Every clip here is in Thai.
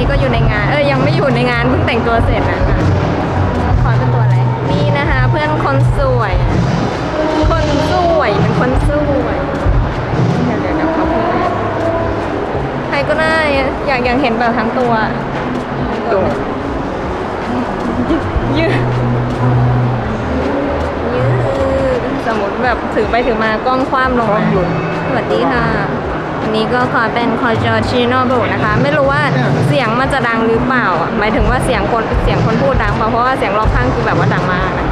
นี้ก็อยู่ในงาน เอ้ยยังไม่อยู่ในงานเพิ่งแต่งตัวเสร็จนะคะคอยเป็นตัวอะไร นี่นะคะ เพื่อนคนสวย คนสวยเป็นคนสวยเดี๋ยวเดี๋ยวเดี๋ยวเขาพูดให้ใครก็ได้อะอยากอยากเห็นแบบทั้งตัวตัวยืดยืดสมมติแบบถือไปถือมากล้องคว่ำลงมาสวัสดีค่ะอั นนี้ก็ขอเป็นคอจอชิโนบุนะคะ ไม่รู้ว่าเสียงมันจะดังหรือเปล่าอะหมายถึงว่าเสียงคนเสียงคนพูดดังเปล่าเพราะว่าเสียงรอบข้างคือแบบว่าดังมากนะ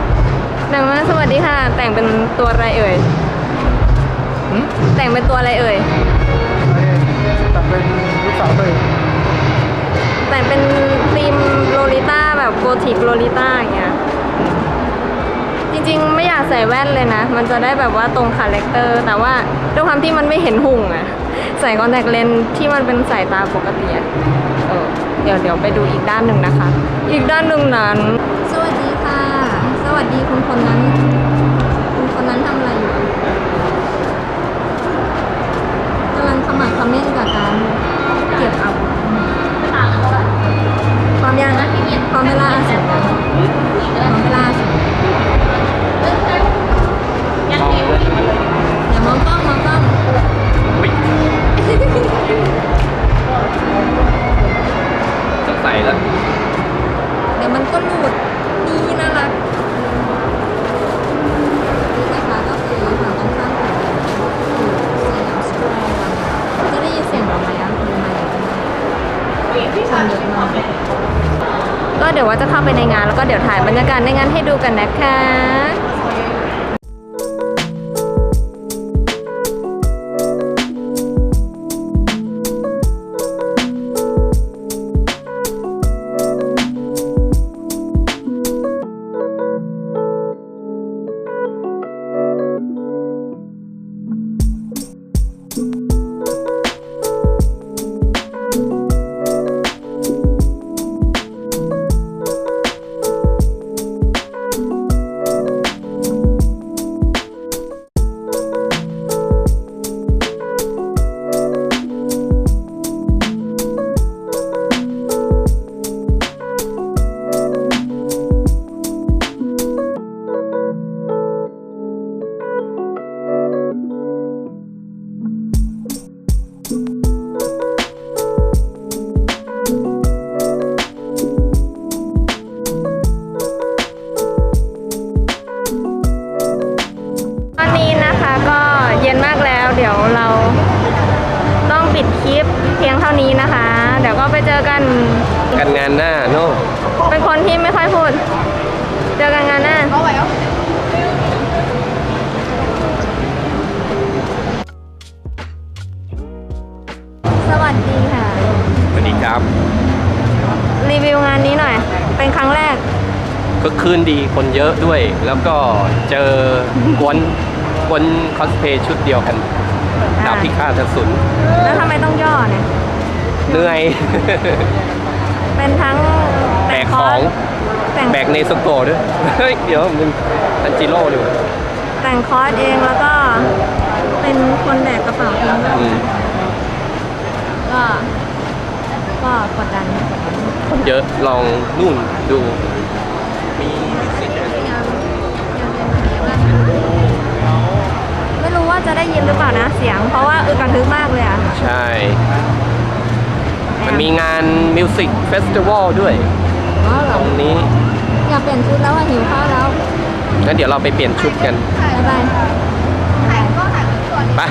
ดังมากสวัสดีค่ะ แต่งเป็นตัวอะไรเอ่ยหืมแต่งเป็นตัวอะไรเอ่ยแต่เป็นลูกสาวเลยแต่งเป็นธีมโลลิต้าแบบโกธิกโลลิต้าอย่างเงี้ยจริงๆ ไม่อยากใส่แว่นเลยนะ มันจะได้แบบว่าตรงคาแรคเตอร์ แต่ว่าด้วยความที่มันไม่เห็นหุ่งอะ ใส่คอนแทคเลนส์ที่มันเป็นสายตาปกติอะเออเดี๋ยวเดี๋ยวไปดูอีกด้านหนึ่งนะคะ อีกด้านหนึ่งนั้น สวัสดีค่ะ สวัสดีคุณคนนั้น คุณคนนั้นทำอะไร มันก็หลุดนี่น่ารักนี่นะคะก็คือฝั่งตรงข้ามของสยามสแควร์จะได้ยินเสียงเราไหมอะคือไม่คนเยอะมากก็เดี๋ยวว่าจะเข้าไปในงานแล้วก็เดี๋ยวถ่ายบรรยากาศในงานให้ดูกันนะคะ ต้องปิดคลิปเพียงเท่านี้นะคะ เดี๋ยวก็ไปเจอกัน กันงานหน้าโน่เป็นคนที่ไม่ค่อยพูด เจอกันงานหน้าสวัสดีค่ะ สวัสดีครับ รีวิวงานนี้หน่อย เป็นครั้งแรก ก็คืนดีคนเยอะด้วย แล้วก็เจอกวน กวนคอสเพย์ชุดเดียวกัน ดาบพิฆาตสุนแล้วทำไมต้องย่อเนี่ยเหนื่อย เป็นทั้งแบกของแต่งแบกเนสโกะด้วยเฮ้ยเดี๋ยวมึงอันจิโร่ดีกว่าแต่งคอร์สเองแล้วก็เป็นคนแบกกระเป๋าเองด้วยอืมก็ก็กดดันกดดันคนเยอะลองนู่นดู ใช่ มันมีงานมิวสิกเฟสติวัลด้วยตรงนี้ อยากเปลี่ยนชุดแล้วหิวข้าวแล้วงั้นเดี๋ยวเราไปเปลี่ยนชุดกัน บาไป